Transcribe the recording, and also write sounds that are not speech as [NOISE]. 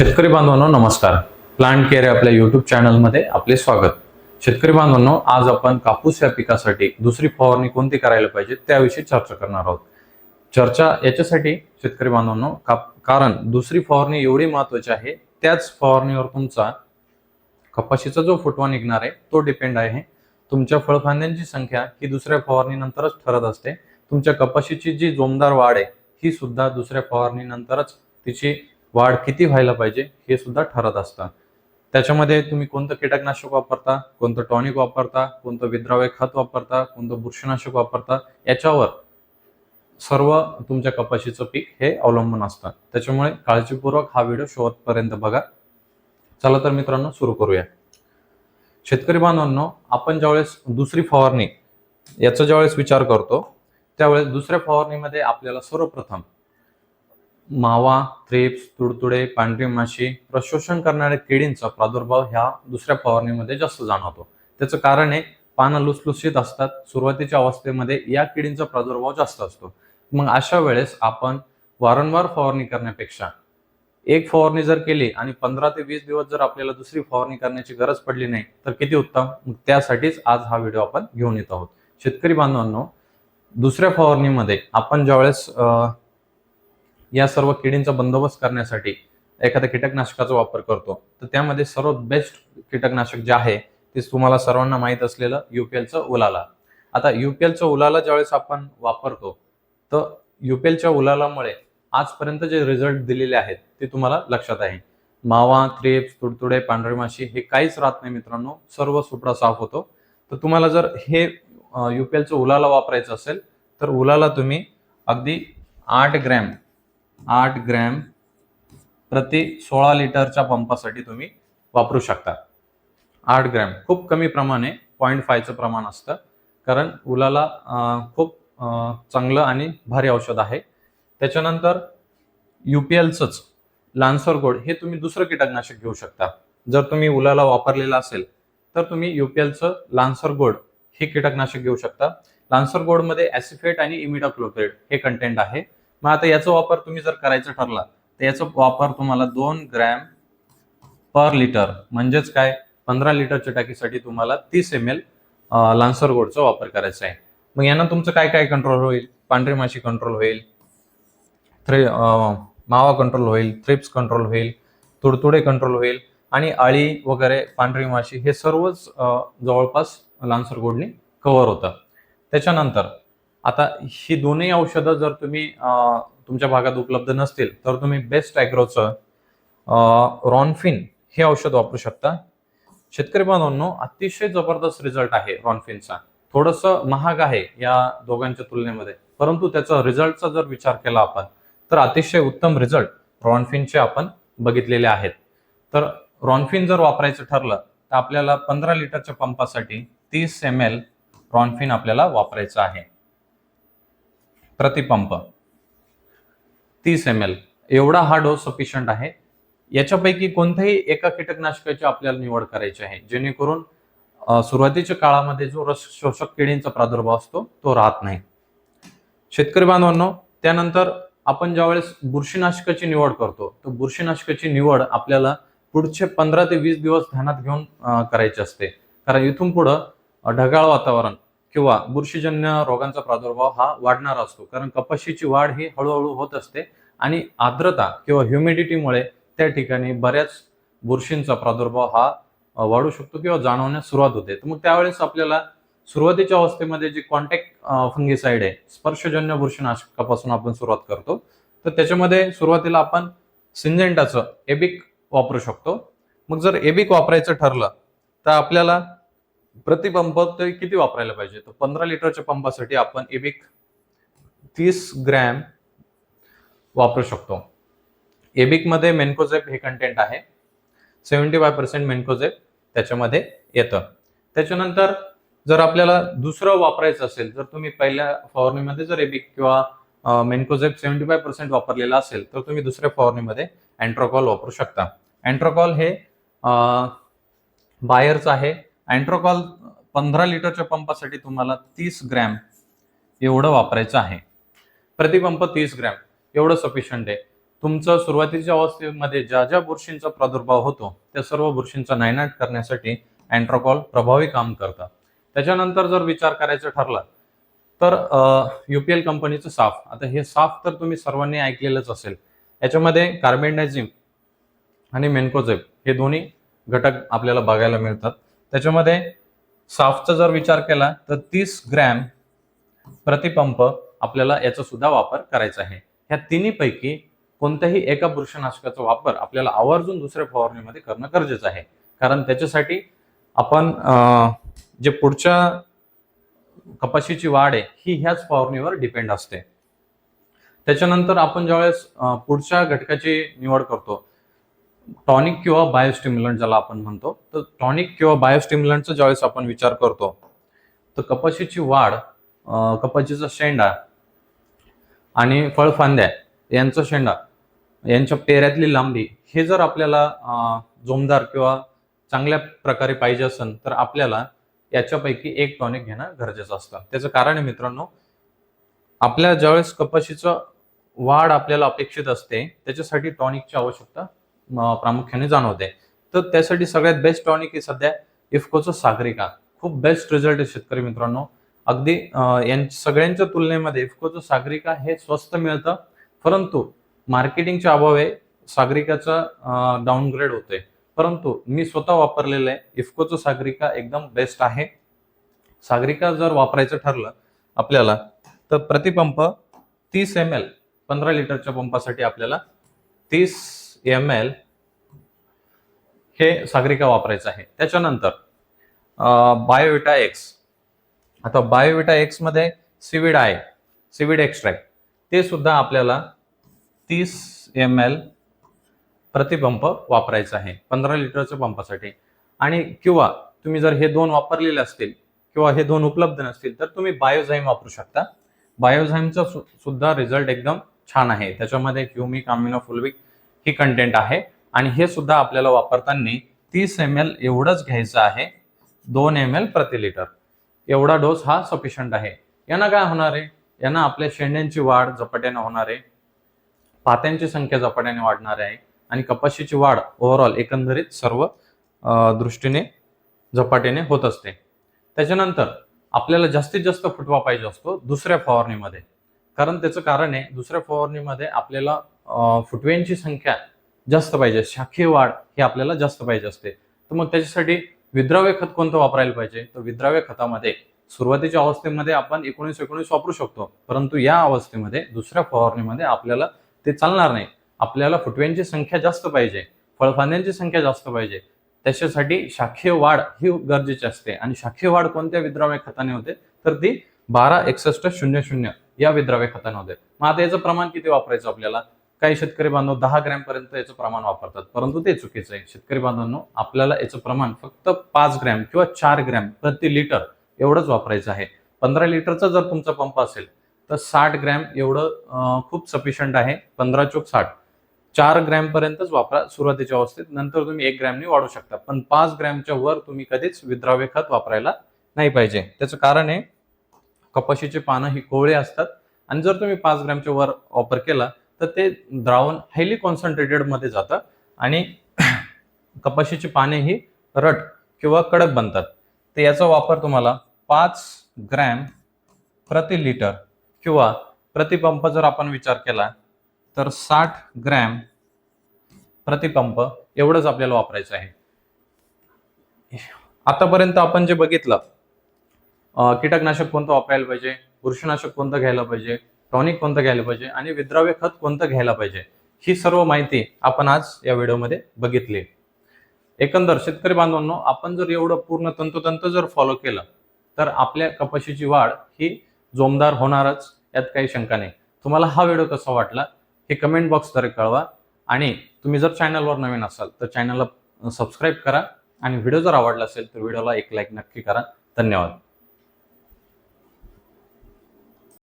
शेतकरी बांधवांनो नमस्कार. प्लांट केअर आपल्या युट्यूब चॅनलमध्ये आपले स्वागत. शेतकरी बांधवांनो आज आपण कापूस या पिकासाठी दुसरी फवारणी कोणती करायला पाहिजे त्याविषयी चर्चा करणार आहोत. चर्चा याच्यासाठी शेतकरी बांधवांनो काप कारण दुसरी फवारणी एवढी महत्वाची आहे त्याच फवारणीवर तुमचा कपाशीचा जो फुटवा निघणार आहे तो डिपेंड आहे. तुमच्या फळफांद्यांची संख्या ही दुसऱ्या फवारणीनंतरच ठरत असते. तुमच्या कपाशीची जी जोमदार वाढ आहे ही सुद्धा दुसऱ्या फवारणीनंतरच तिची वाढ किती व्हायला पाहिजे हे सुद्धा ठरत असतं. त्याच्यामध्ये तुम्ही कोणतं कीटकनाशक वापरता कोणतं टॉनिक वापरता कोणतं विद्राव्य खत वापरता कोणतं बुरशीनाशक वापरता याच्यावर सर्व तुमच्या कपाशीचं पीक हे अवलंबून असतं. त्याच्यामुळे काळजीपूर्वक हा व्हिडिओ शेवटपर्यंत बघा. चला तर मित्रांनो सुरू करूया. शेतकरी बांधवांनो आपण ज्यावेळेस दुसरी फवारणी याचा ज्यावेळेस विचार करतो त्यावेळेस दुसऱ्या फवारणीमध्ये आपल्याला सर्वप्रथम मावा थ्रिप्स तुडतुडे पांढरी माशी प्रशोषण करणाऱ्या किडींचा प्रादुर्भाव ह्या दुसऱ्या फवारणीमध्ये जास्त जाणवतो. त्याचं कारण आहे पानं लुसलुसीत असतात. सुरुवातीच्या अवस्थेमध्ये या किडींचा प्रादुर्भाव जास्त असतो. मग अशा वेळेस आपण वारंवार फवारणी करण्यापेक्षा एक फवारणी जर केली आणि पंधरा ते वीस दिवस जर आपल्याला दुसरी फवारणी करण्याची गरज पडली नाही तर किती उत्तम? मग त्यासाठीच आज हा व्हिडिओ आपण घेऊन येत आहोत. शेतकरी बांधवांनो दुसऱ्या फवारणीमध्ये आपण ज्यावेळेस या सर्व किडींचा बंदोबस्त करण्यासाठी एखाद्या कीटकनाशकाचा वापर करतो. तर त्यामध्ये सर्वात बेस्ट कीटकनाशक जे आहे ते तुम्हाला सर्वांना माहीत असलेलं युपीएलचं उलाला. आता युपीएलचं उलाला ज्यावेळेस आपण वापरतो तर युपीएलच्या उलालामुळे आजपर्यंत जे रिझल्ट दिलेले आहेत ते तुम्हाला लक्षात आहे. मावा क्रेप्स तुडतुडे पांढरी माशी हे काहीच राहत नाही मित्रांनो सर्व सुपडा साफ होतो. तर तुम्हाला जर हे युपीएलचं उलाला वापरायचं असेल तर उलाला तुम्ही अगदी आठ ग्रॅम आठ ग्रॅम प्रति सोळा लिटरच्या पंपासाठी तुम्ही वापरू शकता. आठ ग्रॅम खूप कमी प्रमाणे पॉईंट फायचं प्रमाण असतं. कारण उलाला खूप चांगलं आणि भारी औषध आहे. त्याच्यानंतर युपीएलचंच लान्सर गोड हे तुम्ही दुसरं कीटकनाशक घेऊ शकता. जर तुम्ही उलाला वापरलेलं असेल तर तुम्ही युपीएलचं लान्सर गोड हे कीटकनाशक घेऊ शकता. लान्सर गोडमध्ये ॲसिफेट आणि इमिडाक्लोथेड हे कंटेंट आहे. मग आता याचा वापर तुम्ही जर करायचा ठरला तर याचा वापर तुम्हाला दोन ग्रॅम पर लिटर म्हणजेच काय? पंधरा लिटरच्या टाकीसाठी तुम्हाला तीस एम एल लान्सर गोडचा वापर करायचा आहे. मग यानं तुमचं काय काय कंट्रोल होईल? पांढरी माशी कंट्रोल होईल थ्री मावा कंट्रोल होईल थ्रिप्स कंट्रोल होईल तुडतुडे कंट्रोल होईल आणि आळी वगैरे पांढरी माशी हे सर्वच जवळपास लान्सर गोडनी कव्हर होतं. त्याच्यानंतर आता ही दोन्ही औषधं जर तुम्ही तुमच्या भागात उपलब्ध नसतील तर तुम्ही बेस्ट ॲग्रोचं रॉनफिन हे औषध वापरू शकता. शेतकरी बांधवांनो अतिशय जबरदस्त रिझल्ट आहे रॉनफिनचा थोडंसं महाग आहे या दोघांच्या तुलनेमध्ये परंतु त्याचा रिझल्टचा जर विचार केला आपण तर अतिशय उत्तम रिझल्ट रॉनफिनचे आपण बघितलेले आहेत. तर रॉनफिन जर वापरायचं ठरलं तर आपल्याला पंधरा लिटरच्या पंपासाठी तीस एम एल रॉनफिन आपल्याला वापरायचं आहे. प्रतिपंप. तीस एम एल एवढा हा डोस सफिशियंट आहे. याच्यापैकी कोणत्याही एका कीटकनाशकाची आपल्याला निवड करायची आहे. जेणेकरून सुरुवातीच्या काळामध्ये जो रस शोषक किडींचा प्रादुर्भाव असतो तो राहत नाही. शेतकरी बांधवांनो त्यानंतर आपण ज्यावेळेस बुरशीनाशकाची निवड करतो तर बुरशीनाशकाची निवड आपल्याला पुढचे पंधरा ते वीस दिवस ध्यानात घेऊन करायचे करायची असते. कारण इथून पुढं ढगाळ वातावरण किंवा बुरशीजन्य रोगांचा प्रादुर्भाव हा वाढणार असतो. कारण कपाशीची वाढ ही हळूहळू होत असते आणि आर्द्रता किंवा ह्युमिडिटीमुळे त्या ठिकाणी बऱ्याच बुरशींचा प्रादुर्भाव हा वाढू शकतो किंवा जाणवण्यास सुरुवात होते. तर मग त्यावेळेस आपल्याला सुरुवातीच्या अवस्थेमध्ये जी कॉन्टॅक्ट फंगीसाईड आहे स्पर्शजन्य बुरशीनाशकापासून आपण सुरुवात करतो. तर त्याच्यामध्ये सुरुवातीला आपण सिंजेंटाचं एबिक वापरू शकतो. मग जर एबिक वापरायचं ठरलं तर आपल्याला प्रतिपंप ते किती वापरायला पाहिजे? तर पंधरा लिटरच्या पंपासाठी आपण एबिक तीस ग्रॅम वापरू शकतो. एबिकमध्ये मेन्कोझेप हे कंटेंट आहे. सेव्हन्टी फाय पर्सेंट मेन्कोझेप त्याच्यामध्ये येतं. त्याच्यानंतर जर आपल्याला दुसरं वापरायचं असेल जर तुम्ही पहिल्या फवारणीमध्ये जर एबिक किंवा मेन्कोझेप सेव्हन्टी फाय पर्सेंट वापरलेला असेल तर तुम्ही दुसऱ्या फवारणीमध्ये अँट्रोकॉल वापरू शकता. अँट्रोकॉल हे बायरचं आहे अँट्रोकॉल पंधरा लिटरच्या पंपासाठी तुम्हाला तीस ग्रॅम एवढं वापरायचं आहे. प्रतिपंप तीस ग्रॅम. एवढं सफिशियंट आहे. तुमचं सुरुवातीच्या अवस्थेमध्ये ज्या ज्या बुरशींचा प्रादुर्भाव होतो त्या सर्व बुरशींचा नायनाट करण्यासाठी अँट्रोकॉल प्रभावी काम करतं. त्याच्यानंतर जर विचार करायचा ठरला तर युपीएल कंपनीचं साफ. आता हे साफ तर तुम्ही सर्वांनी ऐकलेलंच असेल. याच्यामध्ये कार्बेंडायझिम आणि मेन्कोझेब हे दोन्ही घटक आपल्याला बघायला मिळतात. त्याच्यामध्ये साफचा जर विचार केला तर तीस ग्रॅम प्रतिपंप आपल्याला याचा सुद्धा वापर करायचा आहे. ह्या तिन्हीपैकी कोणत्याही एका बुरशनाशकाचा वापर आपल्याला आवर्जून दुसऱ्या फवारणीमध्ये करणं गरजेचं आहे. कारण त्याच्यासाठी आपण अं, जे पुढच्या कपाशीची वाढ आहे ही ह्याच फवारणीवर डिपेंड असते. त्याच्यानंतर आपण ज्यावेळेस पुढच्या घटकाची निवड करतो टॉनिक किंवा बायोस्टिम्युलंट ज्याला आपण म्हणतो तर टॉनिक किंवा बायोस्टिम्युलंटचा ज्यावेळेस आपण विचार करतो तर कपाशीची वाढ कपाशीचा शेंडा आणि फळफांद्या यांचा शेंडा यांच्या पेऱ्यातली लांबी हे जर आपल्याला जोमदार किंवा चांगल्या प्रकारे पाहिजे असेल तर आपल्याला याच्यापैकी एक टॉनिक घेणं गरजेचं असतं. त्याचं कारण आहे मित्रांनो आपल्या ज्यावेळेस कपाशीचं वाढ आपल्याला अपेक्षित असते त्याच्यासाठी टॉनिकची आवश्यकता प्रामुख्याने जाणवते. तर त्यासाठी सगळ्यात बेस्ट टॉनिक आहे सध्या इफकोचं सागरिका. खूप बेस्ट रिझल्ट आहे शेतकरी मित्रांनो. अगदी सगळ्यांच्या तुलनेमध्ये इफकोचं सागरिका हे स्वस्त मिळतं परंतु मार्केटिंगच्या अभावे सागरिकाचं डाऊनग्रेड होतोय. परंतु मी स्वतः वापरलेलं आहे इफकोचं सागरिका एकदम बेस्ट आहे. सागरिका जर वापरायचं ठरलं आपल्याला तर प्रतिपंप तीस एम एल पंधरा लिटरच्या पंपासाठी आपल्याला तीस एम एल हे सागरिका वापरायचं आहे. त्याच्यानंतर बायोविटा एक्स आता बायोविटा एक्समध्ये सिविड आहे सिविड एक्स्ट्रॅक्ट ते सुद्धा आपल्याला तीस एम एल प्रतिपंप वापरायचं आहे. पंधरा लिटरच्या पंपासाठी. आणि किंवा तुम्ही जर हे दोन वापरलेले असतील किंवा हे दोन उपलब्ध नसतील तर तुम्ही बायोझाईम वापरू शकता. बायोझाईमचा सु- सुद्धा रिझल्ट एकदम छान आहे. त्याच्यामध्ये क्युमिक अमिनो फुलविक ही कंटेंट आहे. आणि हे सुद्धा आपल्याला वापरताना तीस एम एल एवढंच घ्यायचं आहे. दोन एम एल प्रति लिटर एवढा डोस हा सफिशियंट आहे. यांना काय होणार आहे? यांना आपल्या शेंड्यांची वाढ झपाट्याने होणार आहे. पात्यांची संख्या झपाट्याने वाढणार आहे. आणि कपाशीची वाढ ओव्हरऑल एकंदरीत सर्व दृष्टीने झपाट्याने होत असते. त्याच्यानंतर आपल्याला जास्तीत जास्त फुटवा पाहिजे असतो दुसऱ्या फवारणीमध्ये. कारण त्याचं कारण आहे दुसऱ्या फवारणीमध्ये आपल्याला फुटव्यांची संख्या जास्त पाहिजे शाखीय वाढ ही आपल्याला जास्त पाहिजे असते. तर मग त्याच्यासाठी विद्राव्य खत कोणतं वापरायला पाहिजे? तर विद्राव्य खतामध्ये सुरुवातीच्या अवस्थेमध्ये आपण एकोणीस एकोणीस वापरू शकतो. परंतु या अवस्थेमध्ये दुसऱ्या फवारणीमध्ये आपल्याला ते चालणार नाही. आपल्याला फुटव्यांची संख्या जास्त पाहिजे फळफांद्यांची संख्या जास्त पाहिजे. त्याच्यासाठी शाखीय वाढ ही गरजेची असते. आणि शाखीय वाढ कोणत्या विद्राव्य खताने होते? तर ती बारा एकसष्ट शून्य शून्य या विद्राव्य खतांमध्ये मग आता याचं प्रमाण किती वापरायचं आपल्याला? काही शेतकरी बांधव दहा ग्रॅम पर्यंत याचं प्रमाण वापरतात. परंतु ते चुकीचं आहे. शेतकरी बांधवांनो आपल्याला याचं प्रमाण फक्त पाच ग्रॅम किंवा चार ग्रॅम प्रति लिटर एवढंच वापरायचं आहे. पंधरा लिटरचा जर तुमचा पंप असेल तर साठ ग्रॅम एवढं खूप सफिशियंट आहे. पंधरा चोक साठ. चार ग्रॅम पर्यंतच वापरा सुरुवातीच्या अवस्थेत. नंतर तुम्ही एक ग्रॅमने वाढू शकता. पण पाच ग्रॅमच्या वर तुम्ही कधीच विद्राव्य खत वापरायला नाही पाहिजे. त्याचं कारण आहे कपाशीचे पानं ही कोवळे असतात. आणि जर तुम्ही पाच ग्रॅमच्या वर वापर केला तर ते द्रावण हायली कॉन्सन्ट्रेटेडमध्ये जातं आणि [CLEARS THROAT] कपाशीची पाने ही रट किंवा कडक बनतात. तर याचा वापर तुम्हाला पाच ग्रॅम प्रति लिटर किंवा प्रतिपंप जर आपण विचार केला तर साठ ग्रॅम प्रतिपंप एवढंच आपल्याला वापरायचं आहे. आतापर्यंत आपण जे बघितलं कीटकनाशक कोणतं वापरायला पाहिजे? बुरशीनाशक कोणतं घ्यायला पाहिजे? टॉनिक कोणतं घ्यायला पाहिजे? आणि विद्राव्य खत कोणतं घ्यायला पाहिजे? ही सर्व माहिती आपण आज या व्हिडिओमध्ये बघितली. एकंदर शेतकरी बांधवांनो आपण जर एवढं पूर्ण तंतोतंत जर फॉलो केलं तर आपल्या कपाशीची वाढ ही जोमदार होणारच यात काही शंका नाही. तुम्हाला हा व्हिडिओ कसा वाटला हे कमेंट बॉक्सद्वारे कळवा. आणि तुम्ही जर चॅनलवर नवीन असाल तर चॅनलला सबस्क्राईब करा. आणि व्हिडिओ जर आवडला असेल तर व्हिडिओला एक लाईक नक्की करा. धन्यवाद.